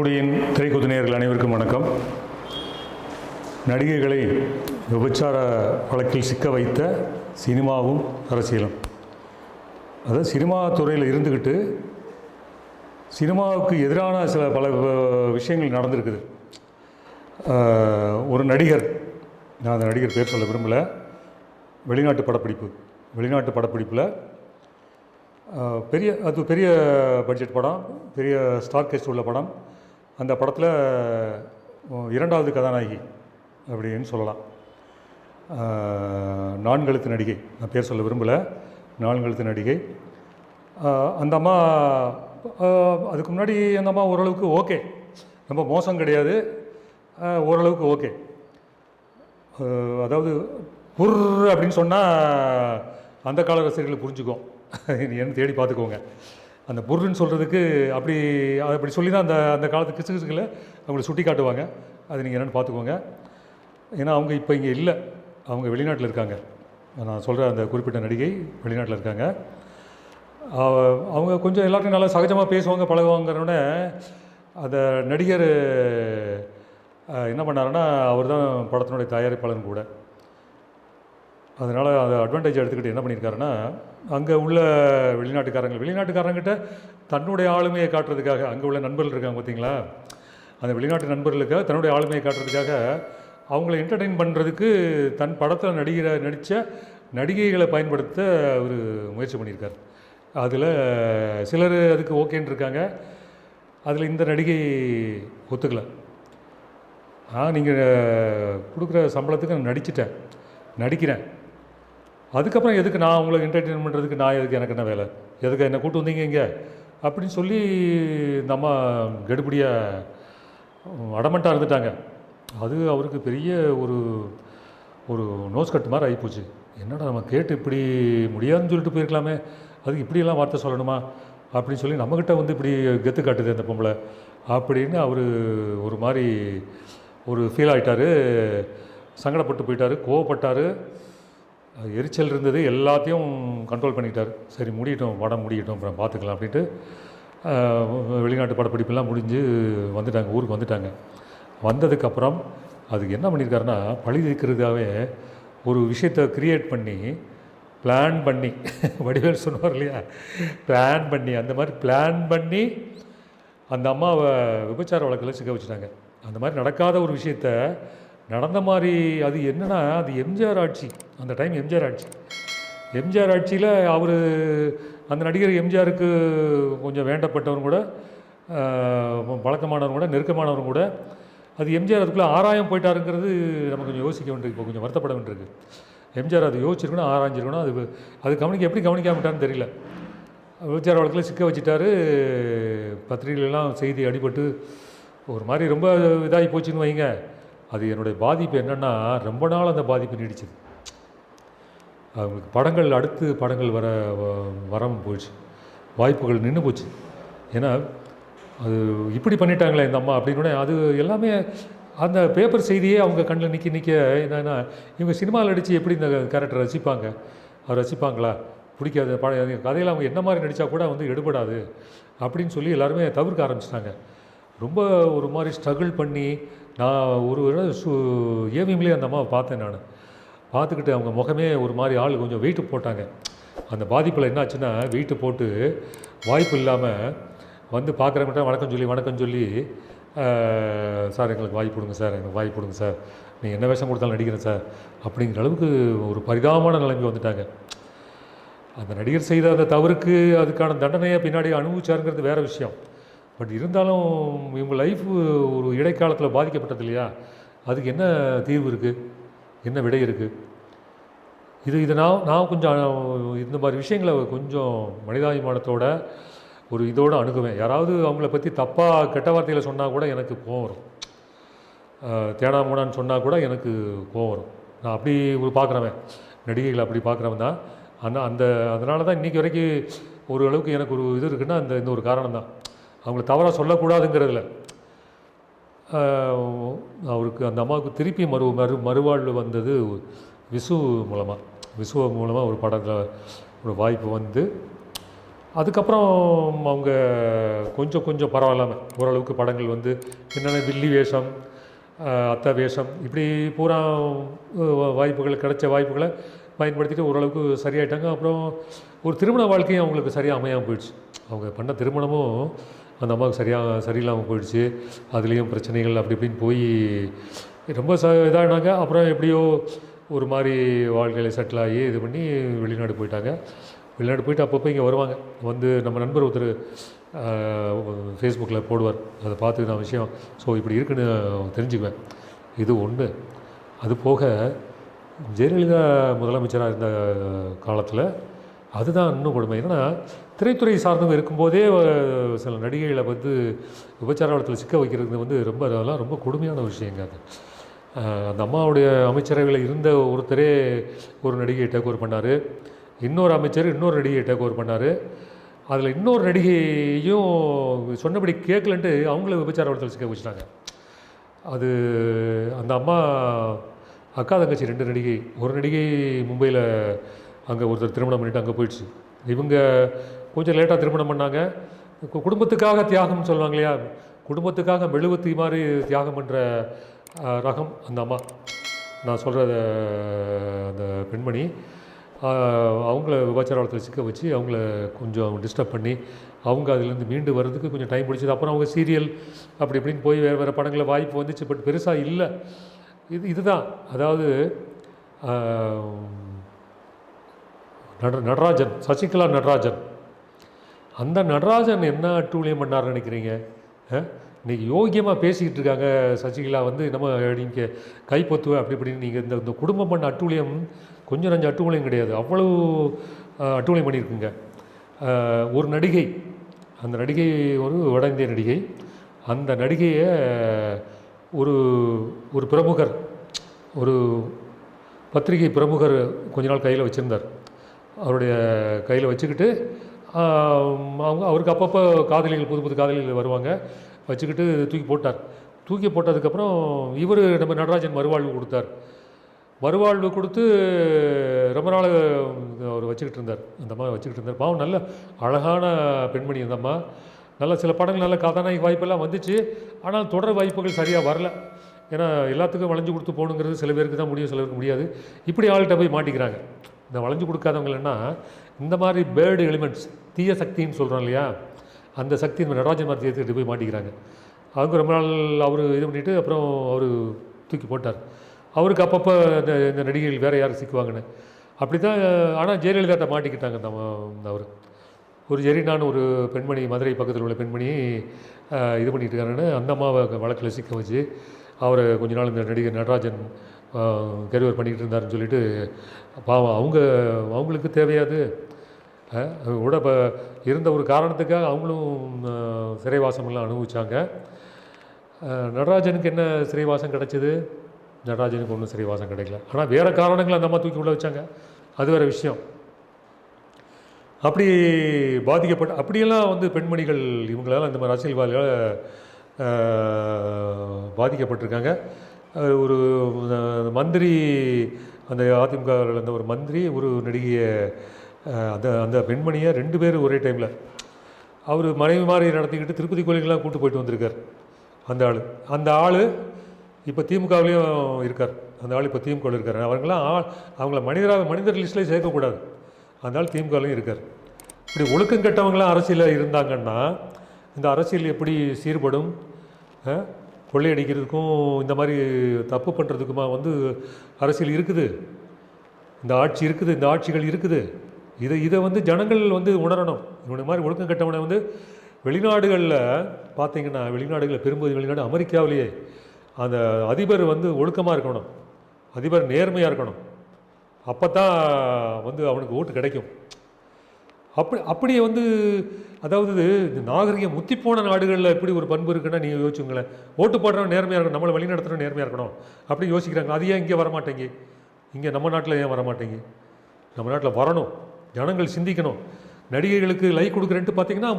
டூடியின் திரைக்குது நேயர்கள் அனைவருக்கும் வணக்கம். நடிகைகளை விபச்சார வழக்கில் சிக்க வைத்த சினிமாவும் அரசியலும். அதாவது சினிமா துறையில் இருந்துக்கிட்டு சினிமாவுக்கு எதிரான சில பல வ- விஷயங்கள் நடந்திருக்குது. ஒரு நடிகர் நான் அந்த நடிகர் பேர் சொல்ல விரும்பலை. வெளிநாட்டு படப்பிடிப்பு வெளிநாட்டு படப்பிடிப்பில் பெரிய அது பெரிய பட்ஜெட் படம் பெரிய ஸ்டார் கேஸ்ட் உள்ள படம். அந்த படத்தில் இரண்டாவது கதாநாயகி அப்படின்னு சொல்லலாம். நான்கெழுத்து நடிகை. நான் பேர் சொல்ல விரும்பலை. நான்கெழுத்து நடிகை. அந்த அம்மா அதுக்கு முன்னாடி அந்த அம்மா ஓரளவுக்கு ஓகே. ரொம்ப மோசம் கிடையாது. ஓரளவுக்கு ஓகே. அதாவது புர் அப்படின்னு சொன்னால் அந்த கால ரசிகர்கள் புரிஞ்சுக்கும். என்ன தேடி பார்த்துக்கோங்க. அந்த புர்ருன்னு சொல்கிறதுக்கு அப்படி அப்படி சொல்லி தான் அந்த அந்த காலத்து கிறிஸ்து கிசுகளை அவங்களை சுட்டி காட்டுவாங்க. அது நீங்கள் என்னென்னு பார்த்துக்கோங்க. ஏன்னா அவங்க இப்போ இங்கே இல்லை. அவங்க வெளிநாட்டில் இருக்காங்க. நான் சொல்கிற அந்த குறிப்பிட்ட நடிகை வெளிநாட்டில் இருக்காங்க. அவ- அவங்க கொஞ்சம் எல்லாருக்கும் நல்லா சகஜமாக பேசுவாங்க பழகுவாங்கிறோட அந்த நடிகர் என்ன பண்ணாருன்னா அவர் தான் படத்தினுடைய தயாரிப்பாளன் கூட. அதனால் அதை அட்வான்டேஜ் எடுத்துக்கிட்டு என்ன பண்ணியிருக்காருன்னா அங்கே உள்ள வெளிநாட்டுக்காரங்க வெளிநாட்டுக்காரங்கிட்ட தன்னுடைய ஆளுமையை காட்டுறதுக்காக அங்கே உள்ள நண்பர்கள் இருக்காங்க பார்த்தீங்களா? அந்த வெளிநாட்டு நண்பர்களுக்காக தன்னுடைய ஆளுமையை காட்டுறதுக்காக அவங்கள என்டர்டெயின் பண்ணுறதுக்கு தன் படத்தில் நடிகிற நடித்த நடிகைகளை பயன்படுத்த ஒரு முயற்சி பண்ணியிருக்கார். அதில் சிலர் அதுக்கு ஓகேன்னு இருக்காங்க. அதில் இந்த நடிகை ஒத்துக்கலை. ஆ நீங்கள் கொடுக்குற சம்பளத்துக்கு நான் நடிச்சிட்டேன். நடிக்கிறேன். அதுக்கப்புறம் எதுக்கு நான் உங்களுக்கு என்டர்டெயின் பண்ணுறதுக்கு நான் எதுக்கு எனக்கு என்ன வேலை? எதுக்கு என்னை கூப்பிட்டு வந்தீங்க இங்கே? அப்படின்னு சொல்லி இந்த அம்மா கெடுபடியாக அடமெண்ட்டாக இருந்துட்டாங்க. அது அவருக்கு பெரிய ஒரு ஒரு நோஸ் கட்டு மாதிரி ஆகிப்போச்சு என்னடா நம்ம கேட்டு இப்படி முடியாதுன்னு சொல்லிட்டு போயிருக்கலாமே. அதுக்கு இப்படியெல்லாம் வார்த்தை சொல்லணுமா? அப்படின்னு சொல்லி நம்மக்கிட்ட வந்து இப்படி கெத்து காட்டுது அந்த பொம்பளை. அப்படின்னு அவர் ஒரு மாதிரி ஒரு ஃபீல் ஆகிட்டாரு சங்கடப்பட்டு போயிட்டார். கோவப்பட்டார். எரிச்சல் இருந்தது எல்லாத்தையும் கண்ட்ரோல் பண்ணிட்டார். சரி முடியட்டும் படம் முடியட்டும் அப்புறம் பார்த்துக்கலாம் அப்படின்ட்டு வெளிநாட்டு படப்பிடிப்பெல்லாம் முடிஞ்சு வந்துட்டாங்க ஊருக்கு வந்துட்டாங்க. வந்ததுக்கப்புறம் அதுக்கு என்ன பண்ணியிருக்காருன்னா பழி தீர்க்கிறதாவே ஒரு விஷயத்தை கிரியேட் பண்ணி பிளான் பண்ணி வடிவேல் சொன்னார் இல்லையா? பிளான் பண்ணி அந்த மாதிரி பிளான் பண்ணி அந்த அம்மாவை விபச்சார வழக்கில் சிக்க வச்சுட்டாங்க. அந்த மாதிரி நடக்காத ஒரு விஷயத்த நடந்த மாதிரி அது என்னென்னா அது எம்ஜிஆர் ஆட்சி. அந்த டைம் எம்ஜிஆர் ஆட்சி. எம்ஜிஆர் ஆட்சியில் அவர் அந்த நடிகர் எம்ஜிஆருக்கு கொஞ்சம் வேண்டப்பட்டவரும் கூட பழக்கமானவரும் கூட நெருக்கமானவரும் கூட அது எம்ஜிஆர் அதுக்குள்ளே ஆராயம் போயிட்டாருங்கிறது நம்ம கொஞ்சம் யோசிக்க வேண்டியிருக்கு இப்போ கொஞ்சம் வருத்தப்பட வேண்டியிருக்கு. எம்ஜிஆர் அது யோசிச்சிருக்கணும் ஆராய்ஞ்சிருக்கணும் அது அது கவனிக்க எப்படி கவனிக்காமட்டான்னு தெரியல. விபச்சார வழக்கில் சிக்க வச்சுட்டாரு பத்திரிகைகளெல்லாம் செய்தி அடிபட்டு ஒரு மாதிரி ரொம்ப இதாகி போச்சுன்னு வைங்க. அது என்னுடைய பாதிப்பு என்னென்னா ரொம்ப நாள் அந்த பாதிப்பு நீடிச்சது. அவங்களுக்கு படங்கள் அடுத்து படங்கள் வர வ- வராமல் போயிடுச்சு. வாய்ப்புகள் நின்று போச்சு. ஏன்னா அது இப்படி பண்ணிட்டாங்களே இந்த அம்மா அப்படின்னு அது எல்லாமே அந்த பேப்பர் செய்தியே அவங்க கண்ணில் நிற்க நிற்க என்னென்னா இவங்க சினிமாவில் நடித்து எப்படி இந்த கேரக்டர் ரசிப்பாங்க? அவர் ரசிப்பாங்களா? பிடிக்காது படம் கதையில் அவங்க என்ன மாதிரி நடித்தா கூட வந்து எடுபடாது அப்படின்னு சொல்லி எல்லாருமே தவிர்க்க ஆரம்பிச்சிட்டாங்க. ரொம்ப ஒரு மாதிரி ஸ்ட்ரகிள் பண்ணி நான் ஒரு சு ஏவிஎம்லேயே அந்த அம்மாவை பார்த்தேன் நான். பார்த்துக்கிட்டு அவங்க முகமே ஒரு மாதிரி ஆள் கொஞ்சம் வெயிட்டு போட்டாங்க. அந்த பாதிப்பில் என்னாச்சுன்னா வெயிட்டு போட்டு வாய்ப்பு இல்லாமல் வந்து பார்க்குறவங்கிட்ட வணக்கம் சொல்லி வணக்கம் சொல்லி சார் எங்களுக்கு வாய்ப்பு கொடுங்க சார் எங்களுக்கு வாய்ப்பு கொடுங்க சார். நீங்கள் என்ன வேஷம் கொடுத்தாலும் நடிக்கிறேன் சார். அப்படிங்கிற அளவுக்கு ஒரு பரிதாபமான நிலைமை வந்துட்டாங்க. அந்த நடிகர் செய்த அந்த தவறுக்கு அதுக்கான தண்டனையை பின்னாடி அனுபவிச்சாருங்கிறது வேற விஷயம். பட் இருந்தாலும் இவங்க லைஃப் ஒரு இடைக்காலத்தில் பாதிக்கப்பட்டது இல்லையா? அதுக்கு என்ன தீர்வு இருக்குது என்ன விடை இருக்குது இது இது நான் நான் கொஞ்சம் இந்த மாதிரி விஷயங்களை கொஞ்சம் மனிதாபிமானத்தோட ஒரு இதோடு அணுகுவேன். யாராவது அவங்கள பற்றி தப்பாக கெட்ட வார்த்தையில் சொன்னால் கூட எனக்கு கோவம் வரும். தேடாமோடான்னு சொன்னால் கூட எனக்கு கோவம் வரும். நான் அப்படி ஒரு பார்க்குறவன் நடிகைகளை அப்படி பார்க்குறவன் தான். ஆனால் அந்த அதனால தான் இன்றைக்கி வரைக்கும் ஒரு அளவுக்கு எனக்கு ஒரு இது இருக்குன்னா அந்த இந்த ஒரு காரணம் தான். அவங்கள தவறாக சொல்லக்கூடாதுங்கிறதுல. அவருக்கு அந்த அம்மாவுக்கு திருப்பி மறு மறு மறுவாழ்வு வந்தது விசு மூலமாக விசு மூலமாக ஒரு படத்தில் ஒரு வாய்ப்பு வந்து அதுக்கப்புறம் அவங்க கொஞ்சம் கொஞ்சம் பரவாயில்லாமல் ஓரளவுக்கு படங்கள் வந்து என்னென்ன வில்லி வேஷம் அத்தை வேஷம் இப்படி பூரா வாய்ப்புகள் கிடைச்ச வாய்ப்புகளை பயன்படுத்திட்டு ஓரளவுக்கு சரியாயிட்டாங்க. அப்புறம் ஒரு திருமண வாழ்க்கையும் அவங்களுக்கு சரியாக அமையாமல் போயிடுச்சு. அவங்க பண்ண திருமணமும் அந்த அம்மாவுக்கு சரியாக சரியில்லாமல் போயிடுச்சு. அதுலேயும் பிரச்சனைகள் அப்படி இப்படின்னு போய் ரொம்ப ச இதாகினாங்க அப்புறம் எப்படியோ ஒரு மாதிரி வாழ்க்கையில் செட்டில் ஆகி இது பண்ணி வெளிநாடு போயிட்டாங்க. வெளிநாடு போயிட்டு அப்பப்போ இங்கே வருவாங்க. வந்து நம்ம நண்பர் ஒருத்தர் ஃபேஸ்புக்கில் போடுவார். அதை பார்த்து நான் விஷயம் ஸோ இப்படி இருக்குன்னு தெரிஞ்சுக்குவேன். இது ஒன்று அது போக ஜெயலலிதா முதலமைச்சராக இருந்த காலத்தில் அதுதான் இன்னும் கொடுமை. என்னன்னா திரைத்துறை சார்ந்தவங்க இருக்கும்போதே சில நடிகைகளை வந்து விபச்சார வளத்தில் சிக்க வைக்கிறது வந்து ரொம்ப அதெல்லாம் ரொம்ப கொடுமையான விஷயங்க அது. அந்த அம்மாவுடைய அமைச்சரவையில் இருந்த ஒருத்தரே ஒரு நடிகையை டேக் ஓவர் பண்ணார். இன்னொரு அமைச்சர் இன்னொரு நடிகையை டேக் ஓவர் பண்ணார். அதில் இன்னொரு நடிகையும் சொன்னபடி கேட்கலன்ட்டு அவங்கள விபச்சார வளத்தில் சிக்க வச்சுட்டாங்க. அது அந்த அம்மா அக்கா தங்கச்சி ரெண்டு நடிகை ஒரு நடிகை மும்பையில் அங்கே ஒருத்தர் திருமணம் பண்ணிவிட்டு அங்கே போயிடுச்சு. இவங்க கொஞ்சம் லேட்டாக திருமணம் பண்ணாங்க. குடும்பத்துக்காக தியாகம்னு சொல்லுவாங்க இல்லையா? குடும்பத்துக்காக மெழுகுத்தி மாதிரி தியாகம் பண்ணுற ரகம் அந்த அம்மா. நான் சொல்கிற அந்த பெண்மணி அவங்கள விபச்சாரத்தில் சிக்க வச்சு அவங்கள கொஞ்சம் டிஸ்டர்ப் பண்ணி அவங்க அதுலேருந்து மீண்டு வர்றதுக்கு கொஞ்சம் டைம் பிடிச்சது. அப்புறம் அவங்க சீரியல் அப்படி இப்படின்னு போய் வேறு வேறு படங்களில் வாய்ப்பு வந்துச்சு பட் பெருசாக இல்லை. இது இதுதான். அதாவது நட நடராஜன் சசிகலா நடராஜன். அந்த நடராஜன் என்ன அட்டூழியம் பண்ணார்னு நினைக்கிறீங்க? இன்றைக்கி இன்னைக்கு யோக்கியமாக பேசிக்கிட்டு இருக்காங்க சசிகலா வந்து நம்ம நீங்கள் கைப்பற்றுவ அப்படி இப்படின்னு நீங்கள் இந்த இந்த குடும்பம் பண்ண அட்டூழியம் கொஞ்சம் நஞ்சு அட்டூழியம் கிடையாது. அவ்வளவு அட்டூழியம் பண்ணியிருக்குங்க. ஒரு நடிகை அந்த நடிகை ஒரு வட இந்திய நடிகை. அந்த நடிகையை ஒரு ஒரு பிரமுகர் ஒரு பத்திரிகை பிரமுகர் கொஞ்ச நாள் கையில் வச்சுருந்தார். அவருடைய கையில் வச்சுக்கிட்டு அவங்க அவருக்கு அப்பப்போ காதலிகள் புது புது காதலிகள் வருவாங்க. வச்சுக்கிட்டு தூக்கி போட்டார். தூக்கி போட்டதுக்கப்புறம் இவர் நம்ம நடராஜன் மறுவாழ்வு கொடுத்தார். மறுவாழ்வு கொடுத்து ரொம்ப நாள் அவர் வச்சுக்கிட்டு இருந்தார். அந்த அம்மா வச்சுக்கிட்டு இருந்தார். பாவம் நல்ல அழகான பெண்மணி இந்த அம்மா. நல்ல சில படங்கள் நல்ல கதாநாயக வாய்ப்பெல்லாம் வந்துச்சு. ஆனால் தொடர் வாய்ப்புகள் சரியாக வரல. ஏன்னா எல்லாத்துக்கும் வளைஞ்சு கொடுத்து போகணுங்கிறது சில பேருக்கு தான் முடியும் சிலருக்கு முடியாது. இப்படி ஆள்கிட்ட போய் மாட்டிக்கிறாங்க. இந்த வளைஞ்சு கொடுக்காதவங்கன்னா இந்த மாதிரி பேர்டு எலிமெண்ட்ஸ் தீய சக்தின்னு சொல்கிறோம் இல்லையா? அந்த சக்தி இந்த நடராஜன் மாதிரி சேர்த்துக்கிட்டு போய் மாட்டிக்கிறாங்க. அவங்க ரொம்ப நாள் அவர் இது பண்ணிவிட்டு அப்புறம் அவர் தூக்கி போட்டார். அவருக்கு அப்பப்போ இந்த இந்த நடிகைகள் வேறு யார் சிக்குவாங்கன்னு. அப்படி தான் ஆனால் ஜெயலலிதாட்ட மாட்டிக்கிட்டாங்க நம்ம அவர். ஒரு ஜெரினான்னு ஒரு பெண்மணி மதுரை பக்கத்தில் உள்ள பெண்மணி இது பண்ணிட்டு இருக்காருன்னு அந்த அம்மாவை வழக்கில் சிக்க வச்சு அவரை கொஞ்ச நாள் இந்த நடிகர் நடராஜன் கெரிவர் பண்ணிக்கிட்டு இருந்தாருன்னு சொல்லிட்டு பாவம் அவங்க அவங்களுக்கு தேவையாது. கூட இப்போ இருந்த ஒரு காரணத்துக்காக அவங்களும் சிறைவாசமெல்லாம் அனுபவிச்சாங்க. நடராஜனுக்கு என்ன சிறைவாசம் கிடச்சிது? நடராஜனுக்கு ஒன்றும் சிறைவாசம் கிடைக்கல. ஆனால் வேறு காரணங்கள் அந்த அம்மா தூக்கி உள்ள வச்சாங்க. அது வேறு விஷயம். அப்படி பாதிக்கப்பட்ட அப்படியெல்லாம் வந்து பெண்மணிகள் இவங்களால் இந்த மாதிரி அரசியல்வாதிகளால் பாதிக்கப்பட்டிருக்காங்க. ஒரு மந்திரி அந்த அதிமுகவில் இருந்த ஒரு மந்திரி ஒரு நடிகையை அந்த அந்த பெண்மணியை ரெண்டு பேர் ஒரே டைமில். அவர் மனைவி மாதிரி நடத்திக்கிட்டு திருப்பதி கோயிலுக்கெல்லாம் கூட்டு போயிட்டு வந்திருக்கார். அந்த ஆள். அந்த ஆள் இப்போ திமுகவிலையும் இருக்கார். அந்த ஆள் இப்போ திமுகவில் இருக்கார். அவங்களாம் ஆள் அவங்கள மனிதராக மனிதர் லிஸ்ட்லேயே சேர்க்கக்கூடாது. அந்த ஆள் திமுகவிலையும் இருக்கார். இப்படி ஒழுக்கம் கெட்டவங்களாம் அரசியலில் இருந்தாங்கன்னா இந்த அரசியல் எப்படி சீர்படும்? கொள்ளையடிக்கிறதுக்கும் இந்த மாதிரி தப்பு பண்ணுறதுக்குமா வந்து அரசியல் இருக்குது. இந்த ஆட்சி இருக்குது இந்த ஆட்சிகள் இருக்குது. இதை இதை வந்து ஜனங்கள் வந்து உணரணும். இவனை மாதிரி ஒழுக்கம் கட்டவனை வந்து வெளிநாடுகளில் பார்த்தீங்கன்னா வெளிநாடுகளில் பெரும்பகுதி வெளிநாடு அமெரிக்காவிலேயே அந்த அதிபர் வந்து ஒழுக்கமாக இருக்கணும். அதிபர் நேர்மையாக இருக்கணும். அப்போ தான் வந்து அவனுக்கு ஓட்டு கிடைக்கும். அப்படி அப்படியே வந்து அதாவது இந்த நாகரிகம் முத்திப்போன நாடுகளில் எப்படி ஒரு பண்பு இருக்குன்னா நீங்கள் யோசிச்சுங்களேன் ஓட்டு போடுறவன் நேர்மையாக இருக்கணும் நம்மளை வழிநடத்துகிறோம் நேர்மையாக இருக்கணும். அப்படி யோசிக்கிறாங்க. அது ஏன் இங்கே வரமாட்டேங்க? இங்கே நம்ம நாட்டில் ஏன் வரமாட்டேங்க? நம்ம நாட்டில் வரணும். ஜனங்கள் சிந்திக்கணும். நடிகைகளுக்கு லைக் கொடுக்குறேன்ட்டு பார்த்தீங்கன்னா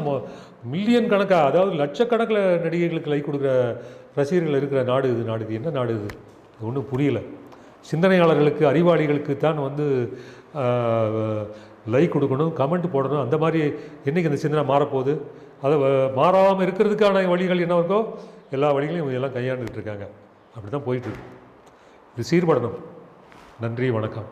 மில்லியன் கணக்காக அதாவது லட்சக்கணக்கில் நடிகைகளுக்கு லைக் கொடுக்குற ரசிகர்கள் இருக்கிற நாடு இது நாடு இது. என்ன நாடு இது? ஒன்றும் புரியல. சிந்தனையாளர்களுக்கு அறிவாளிகளுக்கு தான் வந்து லைக் கொடுக்கணும் கமெண்ட் போடணும். அந்த மாதிரி என்றைக்கு அந்த சிந்தனை மாறப்போகுது. அதை மாறாமல் இருக்கிறதுக்கான வழிகள் என்ன இருக்கோ எல்லா வழிகளையும் எல்லாம் கையாண்டுக்கிட்டு இருக்காங்க. அப்படி தான் போயிட்டுருக்கு இது சீர்படணும். நன்றி வணக்கம்.